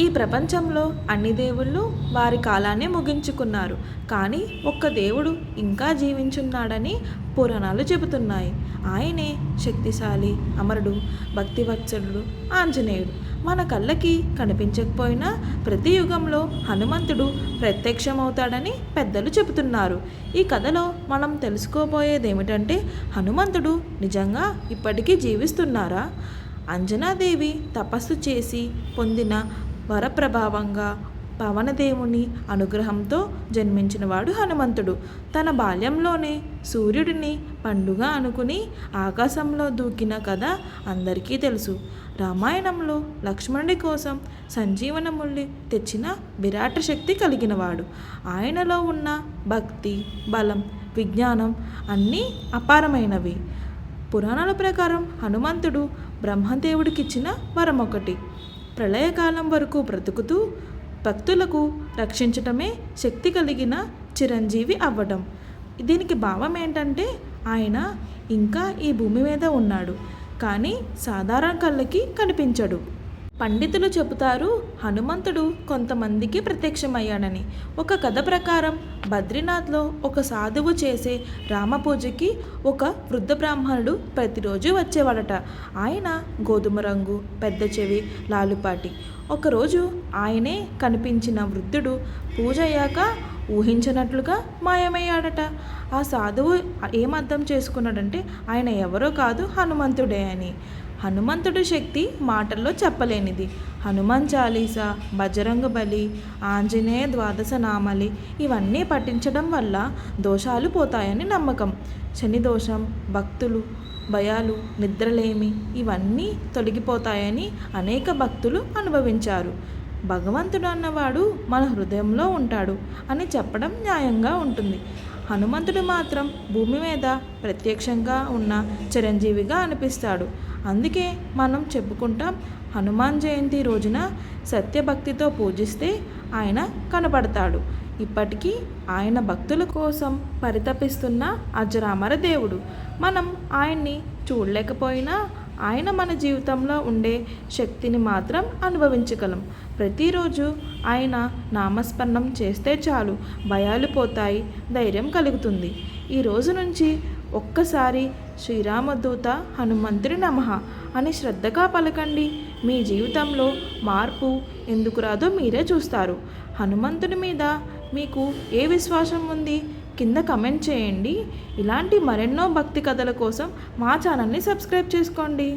ఈ ప్రపంచంలో అన్ని దేవుళ్ళు వారి కాలాన్ని ముగించుకున్నారు. కానీ ఒక్క దేవుడు ఇంకా జీవించున్నాడని పురాణాలు చెబుతున్నాయి. ఆయనే శక్తిశాలి అమరుడు భక్తివత్సరుడు ఆంజనేయుడు. మన కళ్ళకి కనిపించకపోయినా ప్రతి యుగంలో హనుమంతుడు ప్రత్యక్షమవుతాడని పెద్దలు చెబుతున్నారు. ఈ కథలో మనం తెలుసుకోబోయేది ఏమిటంటే హనుమంతుడు నిజంగా ఇప్పటికీ జీవిస్తున్నారా? అంజనాదేవి తపస్సు చేసి పొందిన వరప్రభావంగా పవనదేవుని అనుగ్రహంతో జన్మించినవాడు హనుమంతుడు. తన బాల్యంలోనే సూర్యుడిని పండుగ అనుకుని ఆకాశంలో దూకిన కథ అందరికీ తెలుసు. రామాయణంలో లక్ష్మణుడి కోసం సంజీవనముల్లి తెచ్చిన విరాట శక్తి కలిగినవాడు. ఆయనలో ఉన్న భక్తి బలం విజ్ఞానం అన్నీ అపారమైనవి. పురాణాల ప్రకారం హనుమంతుడు బ్రహ్మదేవుడికిచ్చిన వరం ఒకటి ప్రళయకాలం వరకు బ్రతుకుతూ భక్తులకు రక్షించటమే శక్తి కలిగిన చిరంజీవి అవ్వడం దీనికి భావం ఏంటంటే ఆయన ఇంకా ఈ భూమి మీద ఉన్నాడు. కానీ సాధారణ కళ్ళకి కనిపించడు. పండితులు చెబుతారు హనుమంతుడు కొంతమందికి ప్రత్యక్షమయ్యాడని. ఒక కథ ప్రకారం బద్రీనాథ్లో ఒక సాధువు చేసే రామపూజకి ఒక వృద్ధ బ్రాహ్మణుడు ప్రతిరోజు వచ్చేవాడట. ఆయన గోధుమ రంగు పెద్ద చెవి లాలుపాటి. ఒకరోజు ఆయనే కనిపించిన వృద్ధుడు పూజ అయ్యాక ఊహించినట్లుగా మాయమయ్యాడట. ఆ సాధువు ఏం అర్థం చేసుకున్నాడంటే ఆయన ఎవరో కాదు హనుమంతుడే అని. హనుమంతుడి శక్తి మాటల్లో చెప్పలేనిది. హనుమాన్ చాలీస బజరంగ బలి ఆంజనేయ ద్వాదశ నామలి ఇవన్నీ పఠించడం వల్ల దోషాలు పోతాయని నమ్మకం. శని దోషం భక్తులు భయాలు నిద్రలేమి ఇవన్నీ తొలగిపోతాయని అనేక భక్తులు అనుభవించారు. భగవంతుడు అన్నవాడు మన హృదయంలో ఉంటాడు అని చెప్పడం న్యాయంగా ఉంటుంది. హనుమంతుడు మాత్రం భూమి మీద ప్రత్యక్షంగా ఉన్న చిరంజీవిగా అనిపిస్తాడు. అందుకే మనం చెప్పుకుంటాం హనుమాన్ జయంతి రోజున సత్యభక్తితో పూజిస్తే ఆయన కనపడతాడు. ఇప్పటికీ ఆయన భక్తుల కోసం పరితపిస్తున్న అజరామర దేవుడు. మనం ఆయన్ని చూడలేకపోయినా ఆయన మన జీవితంలో ఉండే శక్తిని మాత్రం అనుభవించగలం. ప్రతిరోజు ఆయన నామస్మరణం చేస్తే చాలు భయాలు పోతాయి ధైర్యం కలుగుతుంది. ఈ రోజు నుంచి ఒక్కసారి శ్రీరామదూత హనుమంతుడి నమః అని శ్రద్ధగా పలకండి. మీ జీవితంలో మార్పు ఎందుకు రాదో మీరే చూస్తారు. హనుమంతుడి మీద మీకు ఏ విశ్వాసం ఉంది? కింద కమెంట్ చేయండి. ఇలాంటి మరెన్నో భక్తి కథల కోసం మా ఛానల్ని సబ్స్క్రైబ్ చేసుకోండి.